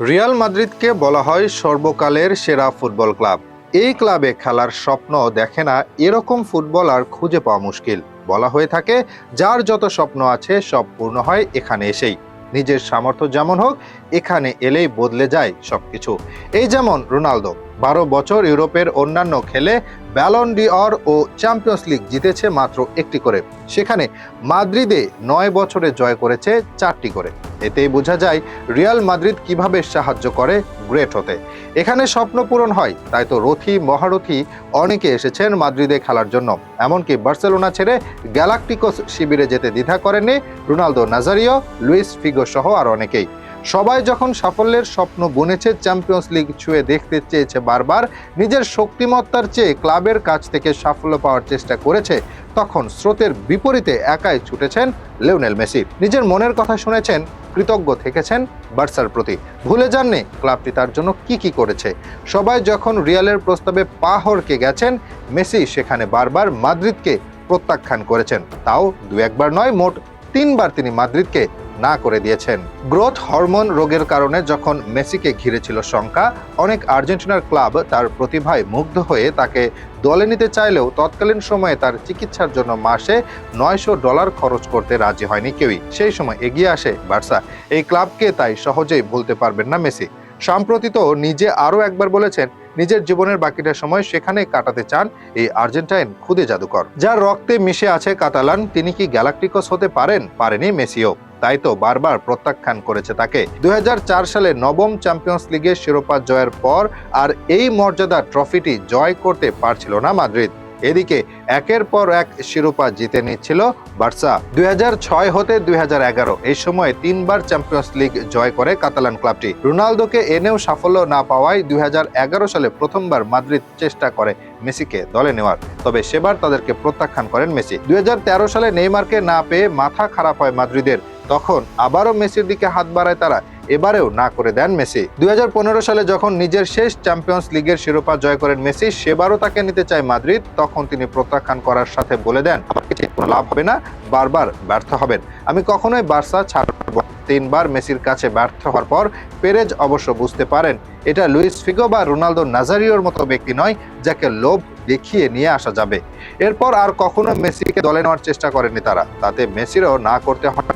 Real মাদ্রিদকে বলা হয় সর্বকালের সেরা ফুটবল ক্লাব। এই ক্লাবে খেলার স্বপ্ন দেখে না এরকম ফুটবলার খুঁজে পাওয়া মুশকিল। বলা হয়ে থাকে, যার যত স্বপ্ন আছে সব পূর্ণ হয় এখানে এসেই। নিজের সামর্থ্য যেমন হোক, এখানে এলেই বদলে যায় সবকিছু। এই যেমন রোনালদো, বারো বছর ইউরোপের অন্যান্য খেলে ব্যালন ডি অর ও চ্যাম্পিয়ন্স লিগ জিতেছে মাত্র একটি করে। সেখানে মাদ্রিদে নয় বছরে জয় করেছে চারটি করে। এতেই বোঝা যায় রিয়াল মাদ্রিদ কীভাবে সাহায্য করে গ্রেট হতে। এখানে স্বপ্ন পূরণ হয়, তাই তো রথি, মহারথী অনেকে এসেছেন মাদ্রিদে খেলার জন্য। এমনকি বার্সেলোনা ছেড়ে গ্যালাকটিকোস শিবিরে যেতে দ্বিধা করেননি রোনালদো নাজারিও, লুইস ফিগো সহ আর অনেকেই। সবাই যখন সাফল্যের স্বপ্ন বুনেছে চ্যাম্পিয়ন্স লিগ ছুঁয়ে দেখতে চেয়েছে বারবার, নিজের শক্তিমত্তার চেয়ে ক্লাবের কাছ থেকে সাফল্য পাওয়ার চেষ্টা করেছে, তখন স্রোতের বিপরীতে একাই ছুটেছেন লিওনেল মেসি। নিজের মনের কথা শুনেছেন, কৃতজ্ঞ থেকেছেন বার্সার প্রতি। ভুলে যাননি ক্লাবটি তার জন্য কি কি করেছে। সবাই যখন রিয়ালের প্রস্তাবে পা হরকে গেছেন, মেসি সেখানে বারবার মাদ্রিদকে প্রত্যাখ্যান করেছেন। তাও দু একবার নয়, মোট তিনবার তিনি মাদ্রিদকে না করে দিয়েছেন। গ্রোথ হরমোন রোগের কারণে যখন মেসিকে ঘিরেছিল শঙ্কা, অনেক আর্জেন্টিনার ক্লাব তার প্রতিভায় মুগ্ধ হয়ে তাকে দলে নিতে চাইলেও তৎকালীন সময়ে তার চিকিৎসার জন্য মাসে নয়শো ডলার খরচ করতে রাজি হয়নি কেউই। সেই সময় এগিয়ে আসে বার্সা। এই ক্লাবকে তাই সহজেই বলতে পারবেন না মেসি। সম্প্রতি তো নিজে আরও একবার বলেছেন, নিজের জীবনের বাকিটা সময় সেখানে কাটাতে চান এই আর্জেন্টাইন খুদে জাদুকর। যার রক্তে মিশে আছে কাতালান, তিনি কি গ্যালাকটিকস হতে পারেন? পারেনি মেসিও। তাই তো বারবার প্রত্যাখ্যান করেছে তাকে। দুই হাজার চার সালে নবম চ্যাম্পিয়ন্স লিগের শিরোপা জয়ের পর আর এই মর্যাদা ট্রফিটি জয় করতে পারছিল না মাদ্রিদ। এদিকে একের পর এক শিরোপা জিতে নিচ্ছিল বার্সা। দু হাজার ছয় হতে দু হাজার এগারো, এই সময়ে তিনবার চ্যাম্পিয়ন্স লিগ জয় করে কাতালান ক্লাবটি। রোনালদোকে এনেও সাফল্য না পাওয়ায় দুই হাজার এগারো সালে প্রথমবার মাদ্রিদ চেষ্টা করে মেসিকে দলে নেওয়ার। তবে সেবার তাদেরকে প্রত্যাখ্যান করেন মেসি। দুই হাজার তেরো সালে নেইমারকে না পেয়ে মাথা খারাপ হয় মাদ্রিদের। তখন আবারও মেসির দিকে হাত বাড়ায় তারা। এবারেও না করে দেন মেসি। দু হাজার পনেরো সালে যখন নিজের শেষ চ্যাম্পিয়ন্স লিগের শিরোপা জয় করেন মেসি, সেবারও তাকে নিতে চায় মাদ্রিদ, তখন তিনি প্রত্যাখ্যান করার সাথে বলে দেন লাভ হবে না, বারবার ব্যর্থ হবেন। আমি কখনোই বার্সা ছাড়ব তিনবার মেসির কাছে ব্যর্থ হওয়ার পর পেরেজ অবশ্য বুঝতে পারেন, এটা লুইস ফিগো বা রোনালদো নাজারিওর মতো ব্যক্তি নয়, যাকে লোভ দেখিয়ে নিয়ে আসা যাবে। এরপর আর কখনো মেসিকে দলে নেওয়ার চেষ্টা করেনি তারা। তাতে মেসিরও না করতে হয়